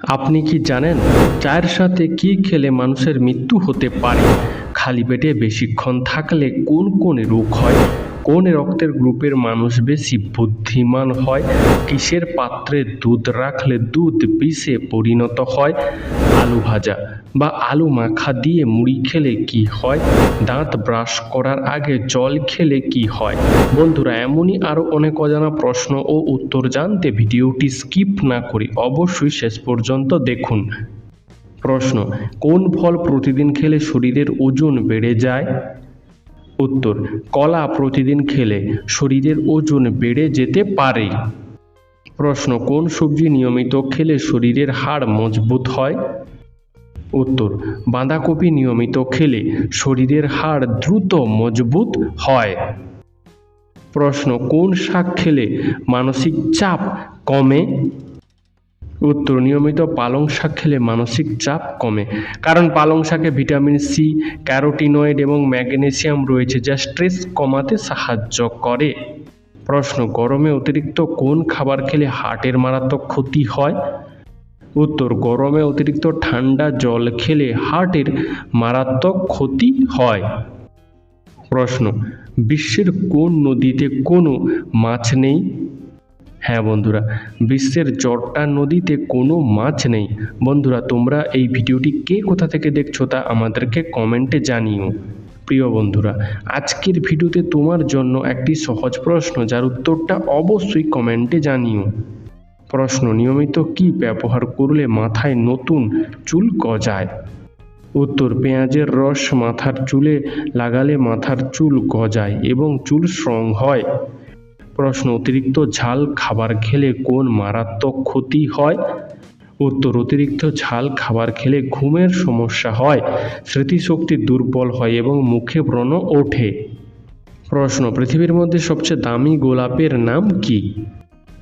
আপনি কি জানেন চায়ের সাথে কি খেলে মানুষের মৃত্যু হতে পারে? খালি পেটে বেশিক্ষণ থাকলে কোন কোন রোগ হয়? কোন রক্তের গ্রুপের মানুষ বেশি বুদ্ধিমান হয়? কিসের পাত্রে দুধ রাখলে দুধ বিষে পরিণত হয়? আলু ভাজা বা আলু মাখা দিয়ে মুড়ি খেলে কি হয়? দাঁত ব্রাশ করার আগে জল খেলে কি হয়? বন্ধুরা, এমনই আরও অনেক অজানা প্রশ্ন ও উত্তর জানতে ভিডিওটি স্কিপ না করে অবশ্যই শেষ পর্যন্ত দেখুন। প্রশ্ন, কোন ফল প্রতিদিন খেলে শরীরের ওজন বেড়ে যায়? উত্তর, কলা প্রতিদিন খেলে শরীরের ওজন বেড়ে যেতে পারে। প্রশ্ন, কোন সবজি নিয়মিত খেলে শরীরের হাড় মজবুত হয়? উত্তর, বাঁধাকপি নিয়মিত খেলে শরীরের হাড় দ্রুত মজবুত হয়। প্রশ্ন, কোন শাক খেলে মানসিক চাপ কমে? উত্তর, নিয়মিত পালং শাক খেলে মানসিক চাপ কমে, কারণ পালং শাকে ভিটামিন সি, ক্যারোটিনয়েড এবং ম্যাগনেসিয়াম রয়েছে যা স্ট্রেস কমাতে সাহায্য করে। প্রশ্ন, গরমে অতিরিক্ত কোন খাবার খেলে হার্টের মারাত্মক ক্ষতি হয়? উত্তর, গরমে অতিরিক্ত ঠান্ডা জল খেলে হার্টের মারাত্মক ক্ষতি হয়। প্রশ্ন, বিশ্বের কোন নদীতে কোনো মাছ নেই? হ্যাঁ বন্ধুরা, বিশ্বের জটটা নদীতে কোনো মাছ নেই। বন্ধুরা, তোমরা এই ভিডিওটি কে কোথা থেকে দেখছ তা আমাদেরকে কমেন্টে জানিও। প্রিয় বন্ধুরা, আজকের ভিডিওতে তোমার জন্য একটি সহজ প্রশ্ন, যার উত্তরটা অবশ্যই কমেন্টে জানিও। প্রশ্ন, নিয়মিত কি ব্যবহার করলে মাথায় নতুন চুল গজায়? উত্তর, পেঁয়াজের রস মাথার চুলে লাগালে মাথার চুল গজায় এবং চুল স্ট্রং হয়। প্রশ্ন, অতিরিক্ত ঝাল খাবার খেলে কোন মারাত্মক ক্ষতি হয়? উত্তর, অতিরিক্ত ঝাল খাবার খেলে ঘুমের সমস্যা হয়, স্মৃতিশক্তি দুর্বল হয় এবং মুখে ব্রণ ওঠে। প্রশ্ন, পৃথিবীর মধ্যে সবচেয়ে দামি গোলাপের নাম কি?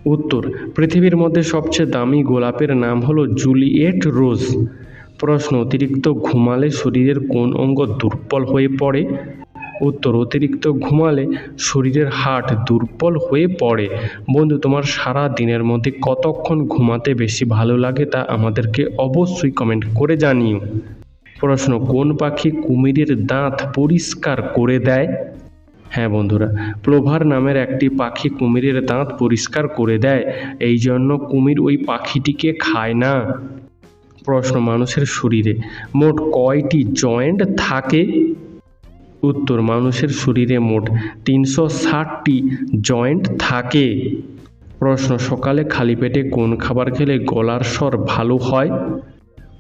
উত্তর, পৃথিবীর মধ্যে সবচেয়ে দামি গোলাপের নাম হলো জুলিয়েট রোজ। প্রশ্ন, অতিরিক্ত ঘুমালে শরীরের কোন অঙ্গ দুর্বল হয়ে পড়ে? উত্তর অতিরিক্ত ঘুমালে শরীরের হাড় দুর্বল হয়ে পড়ে। বন্ধু, তোমার সারা দিনের মধ্যে কতক্ষণ ঘুমাতে বেশি ভালো লাগে তা আমাদেরকে অবশ্যই কমেন্ট করে জানিও। প্রশ্ন কোন পাখি কুমিরের দাঁত পরিষ্কার করে দেয়? হ্যাঁ বন্ধুরা প্লোভার নামের একটি পাখি কুমিরের দাঁত পরিষ্কার করে দেয়, এই জন্য কুমির ওই পাখিটিকে খায় না। প্রশ্ন, মানুষের শরীরে মোট কয়টি জয়েন্ট থাকে? উত্তর, মানুষের শরীরে মোট তিনশো ষাটটি জয়েন্ট থাকে। প্রশ্ন, সকালে খালি পেটে কোন খাবার খেলে গলার স্বর ভালো হয়?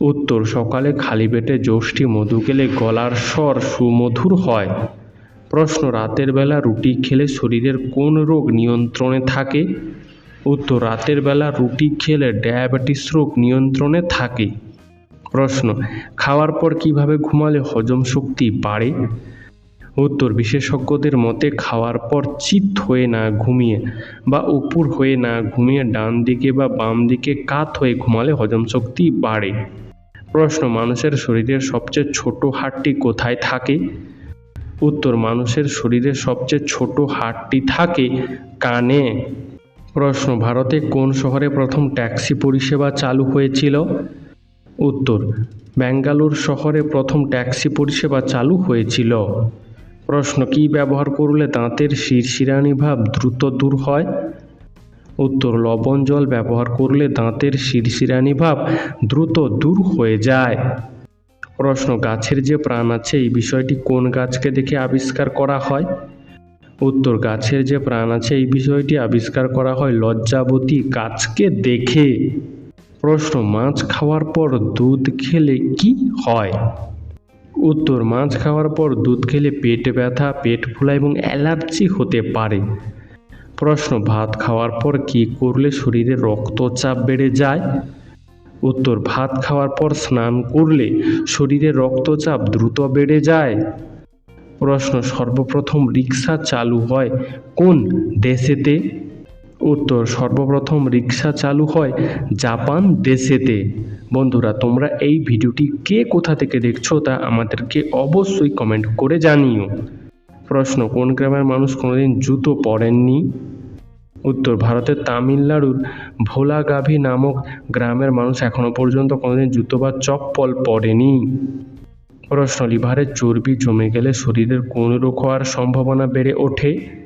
উত্তর, সকালে খালি পেটে যষ্টি মধু খেলে গলার স্বর সুমধুর হয়। প্রশ্ন, রাতের বেলা রুটি খেলে শরীরের কোন রোগ নিয়ন্ত্রণে থাকে? উত্তর, রাতের বেলা রুটি খেলে ডায়াবেটিস রোগ নিয়ন্ত্রণে থাকে। প্রশ্ন, খাওয়ার পর কীভাবে ঘুমালে হজম শক্তি বাড়ে? উত্তর, বিশেষজ্ঞদের মতে খাওয়ার পর চিত হয়ে না ঘুমিয়ে বা উপর হয়ে না ঘুমিয়ে ডান দিকে বা বাম দিকে কাত হয়ে ঘুমালে হজম শক্তি বাড়ে। প্রশ্ন, মানুষের শরীরের সবচেয়ে ছোট হাড়টি কোথায় থাকে? উত্তর, মানুষের শরীরের সবচেয়ে ছোট হাড়টি থাকে কানে। প্রশ্ন, ভারতে কোন শহরে প্রথম ট্যাক্সি পরিষেবা চালু হয়েছিল? উত্তর, ব্যাঙ্গালোর শহরে প্রথম ট্যাক্সি পরিষেবা চালু হয়েছিল। প্রশ্ন, কী ব্যবহার করলে দাঁতের শিরশিরানি ভাব দ্রুত দূর হয়? উত্তর, লবণ জল ব্যবহার করলে দাঁতের শিরশিরানি ভাব দ্রুত দূর হয়ে যায়। প্রশ্ন, গাছের যে প্রাণ আছে, এই বিষয়টি কোন গাছকে দেখে আবিষ্কার করা হয়? উত্তর, গাছের যে প্রাণ আছে, এই বিষয়টি আবিষ্কার করা হয় লজ্জাবতী গাছকে দেখে। প্রশ্ন, মাছ খাওয়ার পর দুধ খেলে কি হয়? উত্তর মাছ খাওয়ার পর দুধ খেলে পেট ব্যথা, পেট ফোলা এবং অ্যালার্জি হতে পারে। প্রশ্ন, ভাত খাওয়ার পর কী করলে শরীরে রক্তচাপ বেড়ে যায়? উত্তর, ভাত খাওয়ার পর স্নান করলে শরীরে রক্তচাপ দ্রুত বেড়ে যায়। প্রশ্ন, সর্বপ্রথম রিক্সা চালু হয় কোন দেশেতে? উত্তর, সর্বপ্রথম রিক্সা চালু হয় জাপান দেশেতে। বন্ধুরা, তোমরা এই ভিডিওটি কে কোথা থেকে দেখছ তা আমাদেরকে অবশ্যই কমেন্ট করে জানিও। প্রশ্ন, কোন গ্রামের মানুষ কোনোদিন জুতো পরেননি? উত্তর, ভারতের তামিলনাড়ুর ভোলাগাভি নামক গ্রামের মানুষ এখনও পর্যন্ত কোনোদিন জুতো বা চপ্পল পরেনি। প্রশ্ন লিভারের চর্বি জমে গেলে শরীরের কোন রোগ হওয়ার সম্ভাবনা বেড়ে ওঠে?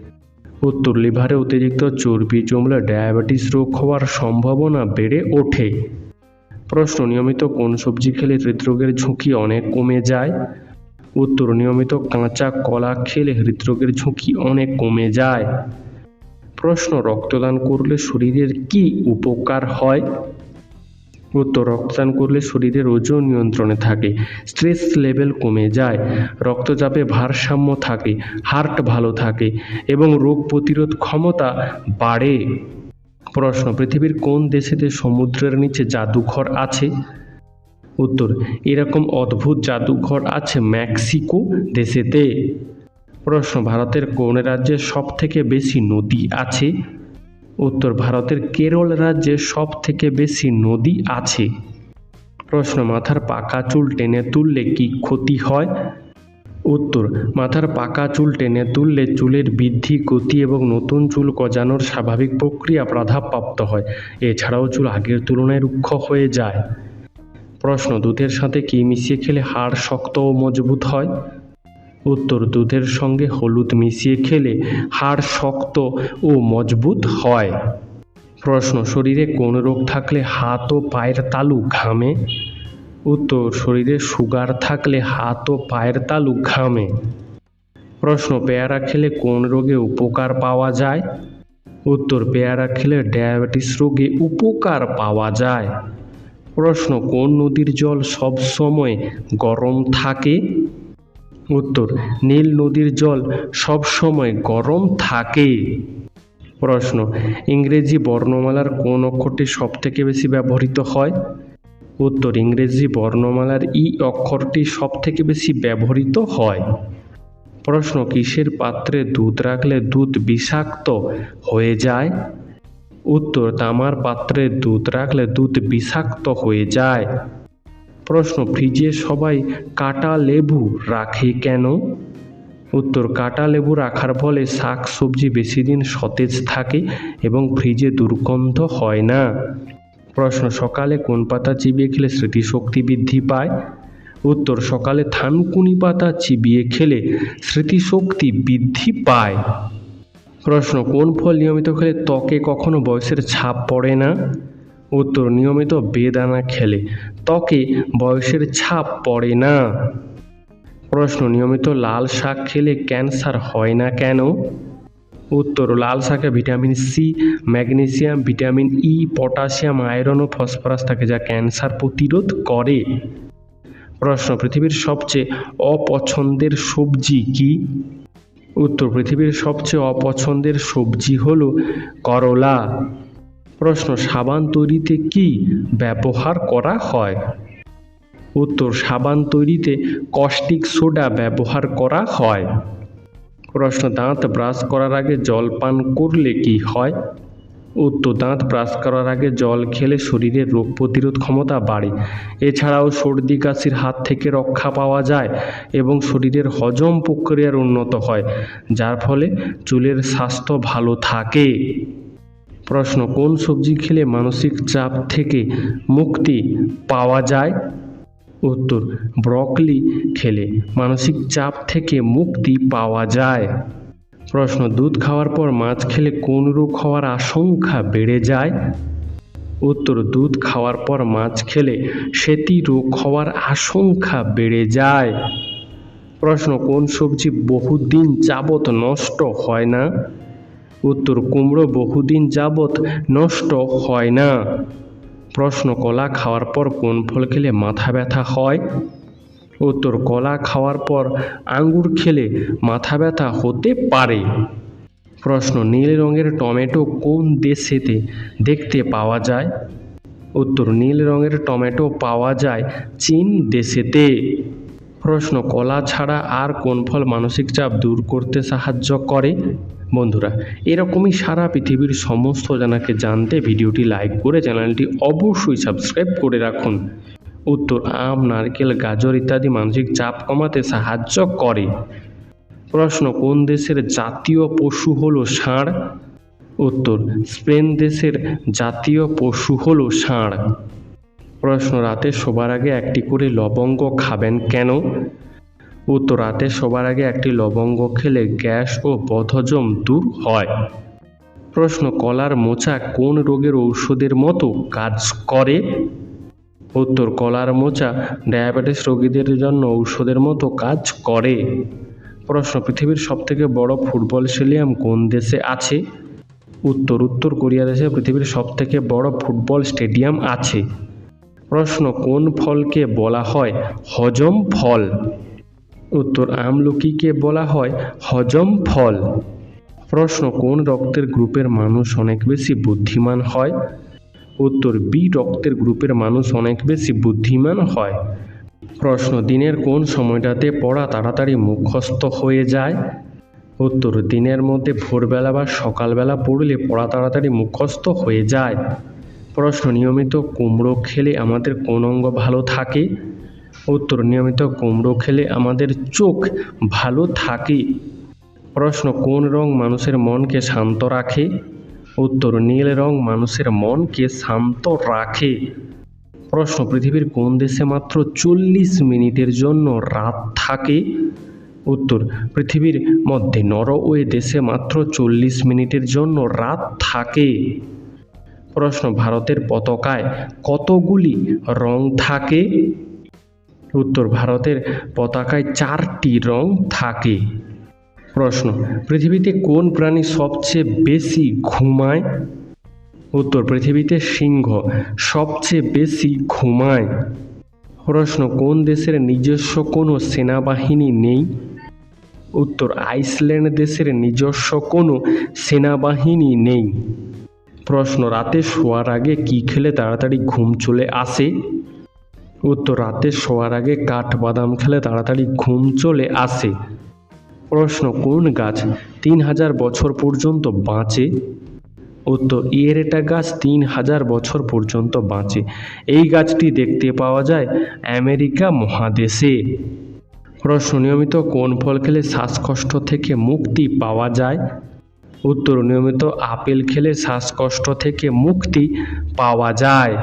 উত্তর লিভারে অতিরিক্ত চর্বি, জমলে ডায়াবেটিস রোগ হওয়ার সম্ভাবনা বেড়ে ওঠে। প্রশ্ন, নিয়মিত কোন সবজি খেলে হৃদরোগের ঝুঁকি অনেক কমে যায়? উত্তর, নিয়মিত কাঁচা কলা খেলে হৃদরোগের ঝুঁকি অনেক কমে যায়। প্রশ্ন, রক্তদান করলে শরীরের কি উপকার হয়? উত্তর, রক্তদান করলে শরীরের ওজন নিয়ন্ত্রণে থাকে, স্ট্রেস লেভেল কমে যায়, রক্তচাপে ভারসাম্য থাকে, হার্ট ভালো থাকে এবং রোগ প্রতিরোধ ক্ষমতা বাড়ে। প্রশ্ন, পৃথিবীর কোন দেশেতে সমুদ্রের নিচে জাদুঘর আছে? উত্তর, এরকম অদ্ভুত জাদুঘর আছে মেক্সিকো দেশেতে। প্রশ্ন, ভারতের কোন রাজ্যে সব থেকে বেশি নদী আছে? উত্তর ভারতের কেরল রাজ্যে সব থেকে বেশি নদী আছে। প্রশ্ন, মাথার পাকা চুল টেনে তুললে কি ক্ষতি হয়? উত্তর, মাথার পাকা চুল টেনে তুললে চুলের বৃদ্ধি, গতি এবং নতুন চুল গজানোর স্বাভাবিক প্রক্রিয়া বাধাপ্রাপ্ত হয়। এছাড়াও চুল আগের তুলনায় রুক্ষ হয়ে যায়। প্রশ্ন, দুধের সাথে কি মিশিয়ে খেলে হাড় শক্ত ও মজবুত হয়? উত্তর দুধের সঙ্গে হলুদ মিশিয়ে খেলে হাড় শক্ত ও মজবুত হয়। প্রশ্ন, শরীরে কোন রোগ থাকলে হাত ও পায়ের তালু ঘামে? উত্তর, শরীরে সুগার থাকলে হাত ও পায়ের তালু ঘামে। প্রশ্ন, পেয়ারা খেলে কোন রোগে উপকার পাওয়া যায়? উত্তর, পেয়ারা খেলে ডায়াবেটিস রোগে উপকার পাওয়া যায়। প্রশ্ন, কোন নদীর জল সব সময় গরম থাকে? উত্তর, নীল নদীর জল সব সময় গরম থাকে। প্রশ্ন, ইংরেজি বর্ণমালার কোন অক্ষরটি সব থেকে বেশি ব্যবহৃত হয়? উত্তর, ইংরেজি বর্ণমালার ই অক্ষরটি সব থেকে বেশি ব্যবহৃত হয়। প্রশ্ন, কিসের পাত্রে দুধ রাখলে দুধ বিষাক্ত হয়ে যায়? উত্তর, তামার পাত্রে দুধ রাখলে দুধ বিষাক্ত হয়ে যায়। প্রশ্ন ফ্রিজে সবাই কাটা লেবু রাখে কেন? উত্তর, কাটা লেবু রাখার ফলে শাক সবজি বেশি দিন সতেজ থাকে এবং ফ্রিজে দুর্গন্ধ হয় না। প্রশ্ন, সকালে কোন পাতা চিবিয়ে খেলে স্মৃতিশক্তি বৃদ্ধি পায়? উত্তর, সকালে থানকুনি পাতা চিবিয়ে খেলে স্মৃতিশক্তি বৃদ্ধি পায়। প্রশ্ন, কোন ফল নিয়মিত খেলে ত্বকে কখনো বয়সের ছাপ পড়ে না? উত্তর, নিয়মিত বেদানা খেলে। ত্বকে বয়সের ছাপ পড়ে না। প্রশ্ন, নিয়মিত লাল শাক খেলে ক্যান্সার হয় না কেন? উত্তর, লাল শাকে vitamin C, magnesium, vitamin E, potassium, iron ও ফসফরাস থাকে যা ক্যান্সার প্রতিরোধ করে। প্রশ্ন, পৃথিবীর সবচেয়ে অপছন্দের সবজি কি? উত্তর, পৃথিবীর সবচেয়ে অপছন্দের সবজি হল করলা। প্রশ্ন, সাবান তৈরিতে কি ব্যবহার করা হয়? উত্তর, সাবান তৈরিতে কস্টিক সোডা ব্যবহার করা হয়। প্রশ্ন, দাঁত ব্রাশ করার আগে জল পান করলে কি হয়? উত্তর, দাঁত ব্রাশ করার আগে জল খেলে শরীরের রোগ প্রতিরোধ ক্ষমতা বাড়ে। এছাড়াও সর্দি, কাশির হাত থেকে রক্ষা পাওয়া যায় এবং শরীরের হজম প্রক্রিয়ার উন্নত হয়, যার ফলে চুলের স্বাস্থ্য ভালো থাকে। প্রশ্ন, কোন সবজি খেলে মানসিক চাপ থেকে মুক্তি পাওয়া যায়? উত্তর, ব্রকলি খেলে মানসিক চাপ থেকে মুক্তি পাওয়া যায়। প্রশ্ন, দুধ খাওয়ার পর মাছ খেলে কোন রোগ হওয়ার আশঙ্কা বেড়ে যায়? উত্তর, দুধ খাওয়ার পর মাছ খেলে সেতি রোগ হওয়ার আশঙ্কা বেড়ে যায়। প্রশ্ন, কোন সবজি বহুদিন যাবত নষ্ট হয় না? উত্তর কুমড়ো বহুদিন যাবৎ নষ্ট হয় না। প্রশ্ন, কলা খাওয়ার পর কোন ফল খেলে মাথা ব্যথা হয়? উত্তর, কলা খাওয়ার পর আঙ্গুর খেলে মাথা ব্যথা হতে পারে। প্রশ্ন, নীল রঙের টমেটো কোন দেশেতে দেখতে পাওয়া যায়? উত্তর, নীল রঙের টমেটো পাওয়া যায় চীন দেশেতে। প্রশ্ন, কলা ছাড়া আর কোন ফল মানসিক চাপ দূর করতে সাহায্য করে? বন্ধুরা, এরকমই সারা পৃথিবীর সমস্ত জানাকে জানতে ভিডিওটি লাইক করে চ্যানেলটি অবশ্যই সাবস্ক্রাইব করে রাখুন। উত্তর আম, নারকেল, গাজর ইত্যাদি মানসিক চাপ কমাতে সাহায্য করে। প্রশ্ন, কোন দেশের জাতীয় পশু হলো ষাঁড়? উত্তর, স্পেন দেশের জাতীয় পশু হলো ষাঁড়। প্রশ্ন, রাতে শোবার আগে একটি করে লবঙ্গ খাবেন কেন? উত্তর রাতে শোবার আগে একটি লবঙ্গ খেলে গ্যাস ও বদহজম দূর হয়। প্রশ্ন, কলার মোচা কোন রোগের ঔষধের মতো কাজ করে? উত্তর, কলার মোচা ডায়াবেটিস রোগীদের জন্য ঔষধের মতো কাজ করে। প্রশ্ন, পৃথিবীর সবথেকে বড় ফুটবল স্টেডিয়াম কোন দেশে আছে? উত্তর উত্তর কোরিয়া দেশে পৃথিবীর সবথেকে বড় ফুটবল স্টেডিয়াম আছে। প্রশ্ন, কোন ফলকে বলা হয় হজম ফল? উত্তর আমলকিকে বলা হয় হজম ফল। প্রশ্ন, কোন রক্তের গ্রুপের মানুষ অনেক বেশি বুদ্ধিমান হয়? উত্তর, বি, রক্তের গ্রুপের মানুষ অনেক বেশি বুদ্ধিমান হয়। প্রশ্ন, দিনের কোন সময়টাতে পড়া তাড়াতাড়ি মুখস্থ হয়ে যায়? উত্তর, দিনের মধ্যে ভোরবেলা বা সকালবেলা পড়লে পড়া তাড়াতাড়ি মুখস্থ হয়ে যায়। প্রশ্ন, নিয়মিত কুমড়ো খেলে আমাদের কোন অঙ্গ ভালো থাকে? উত্তর, নিয়মিত কুমড়ো খেলে আমাদের চোখ ভালো থাকে। প্রশ্ন, কোন রং মানুষের মনকে শান্ত রাখে? উত্তর, নীল রং মানুষের মনকে শান্ত রাখে। প্রশ্ন, পৃথিবীর কোন দেশে মাত্র চল্লিশ মিনিটের জন্য রাত থাকে? উত্তর, পৃথিবীর মধ্যে নরওয়ে দেশে মাত্র চল্লিশ মিনিটের জন্য রাত থাকে। প্রশ্ন, ভারতের পতাকায় কতগুলি রং থাকে? উত্তর ভারতের পতাকায় চারটি রং থাকে। প্রশ্ন, পৃথিবীতে কোন প্রাণী সবচেয়ে বেশি ঘুমায়? উত্তর, পৃথিবীতে সিংহ সবচেয়ে বেশি ঘুমায়। প্রশ্ন, কোন দেশের নিজস্ব কোনো সেনাবাহিনী নেই? উত্তর, আইসল্যান্ড দেশের নিজস্ব কোনো সেনাবাহিনী নেই। প্রশ্ন, রাতে শোয়ার আগে কি খেলে তাড়াতাড়ি ঘুম চলে আসে? উত্তর রাতে শোয়ার আগে কাঠবাদাম খেলে তাড়াতাড়ি ঘুম চলে আসে। প্রশ্ন, কোন গাছ তিন হাজার বছর পর্যন্ত বাঁচে? উত্তর, ইয়েরেটা গাছ তিন হাজার বছর পর্যন্ত বাঁচে। এই গাছটি দেখতে পাওয়া যায় আমেরিকা মহাদেশে। প্রশ্ন, নিয়মিত কোন ফল খেলে শ্বাসকষ্ট থেকে মুক্তি পাওয়া যায়? উত্তর, নিয়মিত আপেল খেলে শ্বাসকষ্ট থেকে মুক্তি পাওয়া যায়।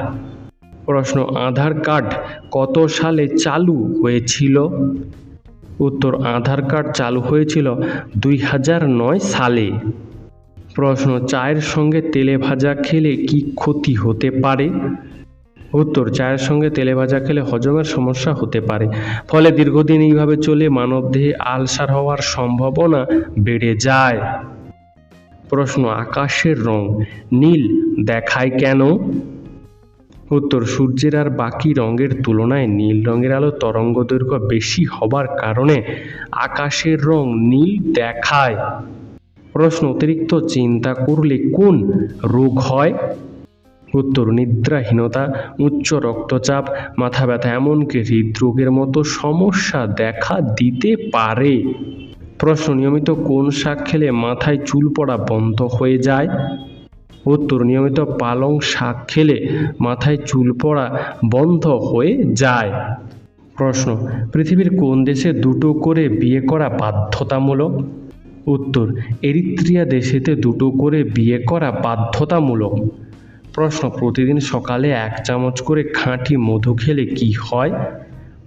প্রশ্ন, আধার কার্ড কত সালে চালু হয়েছিল? উত্তর, আধার কার্ড চালু হয়েছিল দুই হাজার নয় সালে। প্রশ্ন, চায়ের সঙ্গে তেলে ভাজা খেলে কি ক্ষতি হতে পারে? উত্তর, চায়ের সঙ্গে তেলে ভাজা খেলে হজমের সমস্যা হতে পারে। ফলে দীর্ঘদিন এইভাবে চলে মানবদেহে আলসার হওয়ার সম্ভাবনা বেড়ে যায়। প্রশ্ন, আকাশের রং নীল দেখায় কেন? উত্তর, সূর্যের আর বাকি রঙের তুলনায় নীল রঙের আলো তরঙ্গ দৈর্ঘ্য বেশি হবার কারণে আকাশের রং নীল দেখায়। প্রশ্ন, অতিরিক্ত চিন্তা করলে কোন রোগ হয়? উত্তর, নিদ্রাহীনতা, উচ্চ রক্তচাপ, মাথা ব্যথা, এমনকি হৃদরোগের মতো সমস্যা দেখা দিতে পারে। প্রশ্ন, নিয়মিত কোন শাক খেলে মাথায় চুল পড়া বন্ধ হয়ে যায়? উত্তর নিয়মিত পালং শাক খেলে মাথায় চুল পড়া বন্ধ হয়ে যায়। প্রশ্ন, পৃথিবীর কোন দেশে দুটো করে বিয়ে করা বাধ্যতামূলক? উত্তর, এরিত্রিয়া দেশেতে দুটো করে বিয়ে করা বাধ্যতামূলক। প্রশ্ন, প্রতিদিন সকালে এক চামচ করে খাঁটি মধু খেলে কি হয়?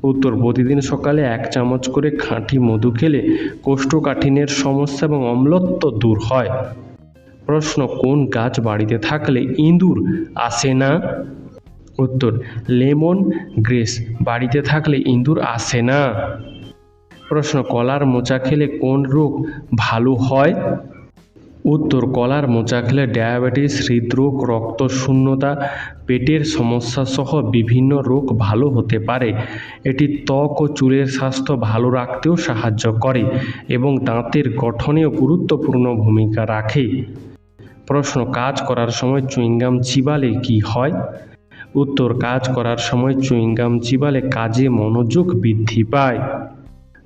উত্তর, প্রতিদিন সকালে এক চামচ করে খাঁটি মধু খেলে কোষ্ঠকাঠিন্যের সমস্যা এবং অম্লত্ব দূর হয়। প্রশ্ন, কোন গাছ বাড়িতে থাকলে ইঁদুর আসে না? উত্তর, লেমন গ্রেস, বাড়িতে থাকলে ইঁদুর আসে না। প্রশ্ন, কলার মোচা খেলে কোন রোগ ভালো হয়? উত্তর, কলার মোচা খেলে ডায়াবেটিস, হৃদরোগ, রক্তশূন্যতা, পেটের সমস্যা সহ বিভিন্ন রোগ ভালো হতে পারে। এটি ত্বক ও চুলের স্বাস্থ্য ভালো রাখতেও সাহায্য করে এবং দাঁতের গঠনেও গুরুত্বপূর্ণ ভূমিকা রাখে। প্রশ্ন, কাজ করার সময় চুইংগাম চিবালে কি হয়? উত্তর, কাজ করার সময় চুইংগাম চিবালে কাজে মনোযোগ বৃদ্ধি পায়।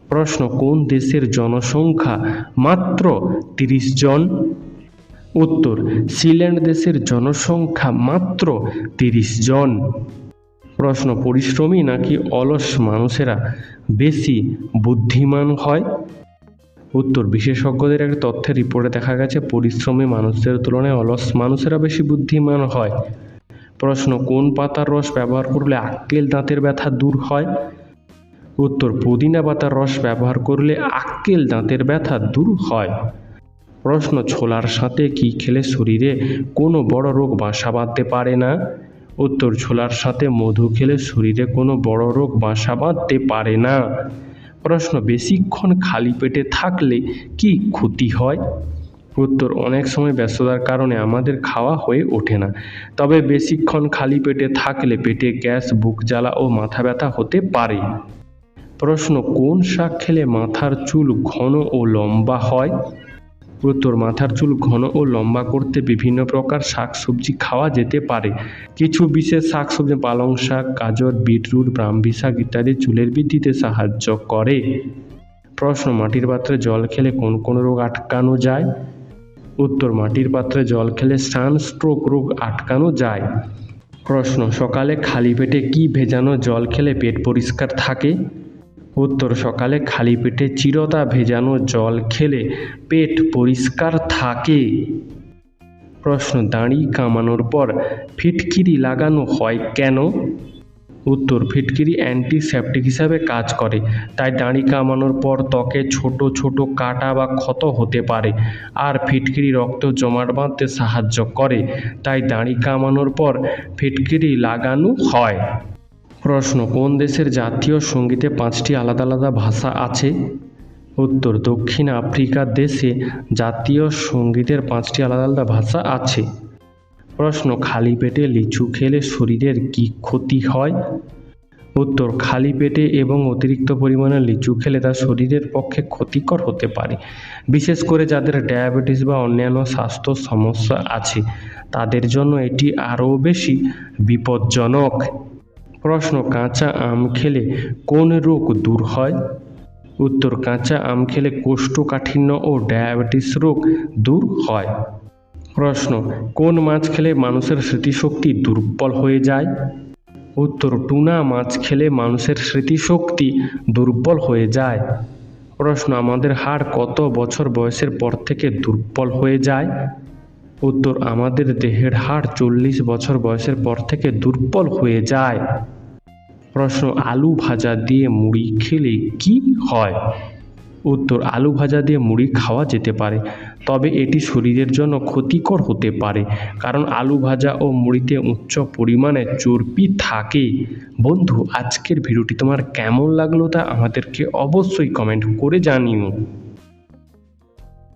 প্রশ্ন, কোন দেশের জনসংখ্যা মাত্র তিরিশ জন? উত্তর সিল্যান্ড দেশের জনসংখ্যা মাত্র তিরিশ জন। প্রশ্ন, পরিশ্রমী নাকি অলস মানুষেরা বেশি বুদ্ধিমান হয়? উত্তর, বিশেষজ্ঞদের এক তথ্যের রিপোর্টে দেখা গেছে, পরিশ্রমী মানুষদের তুলনায় অলস মানুষেরা বেশি বুদ্ধিমান হয়। প্রশ্ন, কোন পাতার রস ব্যবহার করলে আক্কেল দাঁতের ব্যথা দূর হয়? উত্তর, পুদিনা পাতার রস ব্যবহার করলে আক্কেল দাঁতের ব্যথা দূর হয়। প্রশ্ন, ছোলার সাথে কি খেলে শরীরে কোনো বড় রোগ বাসা বাঁধতে পারে না? উত্তর, ছোলার সাথে মধু খেলে শরীরে কোনো বড় রোগ বাসা বাঁধতে পারে না। প্রশ্ন, বেশিক্ষণ খালি পেটে থাকলে কি ক্ষতি হয়? উত্তর, অনেক সময় ব্যস্ততার কারণে আমাদের খাওয়া হয়ে ওঠে না। তবে বেশিক্ষণ খালি পেটে থাকলে পেটে গ্যাস, বুক জ্বালা ও মাথা ব্যথা হতে পারে। প্রশ্ন, কোন শাক খেলে মাথার চুল ঘন ও লম্বা হয়? উত্তর মাথার চুল ঘন ও লম্বা করতে বিভিন্ন প্রকার শাকসবজি খাওয়া যেতে পারে। কিছু বিশেষ শাকসবজি পালং শাক, গাজর, বিটরুট, ব্রাহ্মী শাক ইত্যাদি চুলের বৃদ্ধিতে সাহায্য করে। প্রশ্ন, মাটির পাত্রে জল খেলে কোন কোন রোগ আটকানো যায়? উত্তর, মাটির পাত্রে জল খেলে সান স্ট্রোক রোগ আটকানো যায়। প্রশ্ন, সকালে খালি পেটে কি ভেজানো জল খেলে পেট পরিষ্কার থাকে? উত্তর সকালে খালি পেটে চিরতা ভেজানো জল খেলে পেট পরিষ্কার থাকে। প্রশ্ন, দাঁড়ি কামানোর পর ফিটকিরি লাগানো হয় কেন? উত্তর, ফিটকিরি অ্যান্টিসেপটিক হিসাবে কাজ করে, তাই দাঁড়ি কামানোর পর ত্বকে ছোট ছোট কাটা বা ক্ষত হতে পারে, আর ফিটকিরি রক্ত জমাট বাঁধতে সাহায্য করে, তাই দাঁড়ি কামানোর পর ফিটকিরি লাগানো হয়। প্রশ্ন, কোন দেশের জাতীয় সঙ্গীতে পাঁচটি আলাদা আলাদা ভাষা আছে? উত্তর, দক্ষিণ আফ্রিকা দেশে জাতীয় সঙ্গীতের পাঁচটি আলাদা আলাদা ভাষা আছে। প্রশ্ন, খালি পেটে লিচু খেলে শরীরের কি ক্ষতি হয়? উত্তর, খালি পেটে এবং অতিরিক্ত পরিমাণে লিচু খেলে তা শরীরের পক্ষে ক্ষতিকর হতে পারে। বিশেষ করে যাদের ডায়াবেটিস বা অন্যান্য স্বাস্থ্য সমস্যা আছে, তাদের জন্য এটি আরও বেশি বিপজ্জনক। প্রশ্ন, কাঁচা আম খেলে কোন রোগ দূর হয়? উত্তর, কাঁচা আম খেলে কোষ্ঠকাঠিন্য ও ডায়াবেটিস রোগ দূর হয়। প্রশ্ন, কোন মাছ খেলে মানুষের স্মৃতিশক্তি দুর্বল হয়ে যায়? উত্তর, টুনা মাছ খেলে মানুষের স্মৃতিশক্তি দুর্বল হয়ে যায়। প্রশ্ন, আমাদের হাড় কত বছর বয়সের পর থেকে দুর্বল হয়ে যায়? উত্তর, আমাদের দেহের হাড় চল্লিশ বছর বয়সের পর থেকে দুর্বল হয়ে যায়। প্রশ্ন, আলু ভাজা দিয়ে মুড়ি খেলে কি হয়? উত্তর, আলু ভাজা দিয়ে মুড়ি খাওয়া যেতে পারে, তবে এটি শরীরের জন্য ক্ষতিকর হতে পারে, কারণ আলু ভাজা ও মুড়িতে উচ্চ পরিমাণে চর্বি থাকে। বন্ধু, আজকের ভিডিওটি তোমার কেমন লাগল তা আমাদেরকে অবশ্যই কমেন্ট করে জানিও।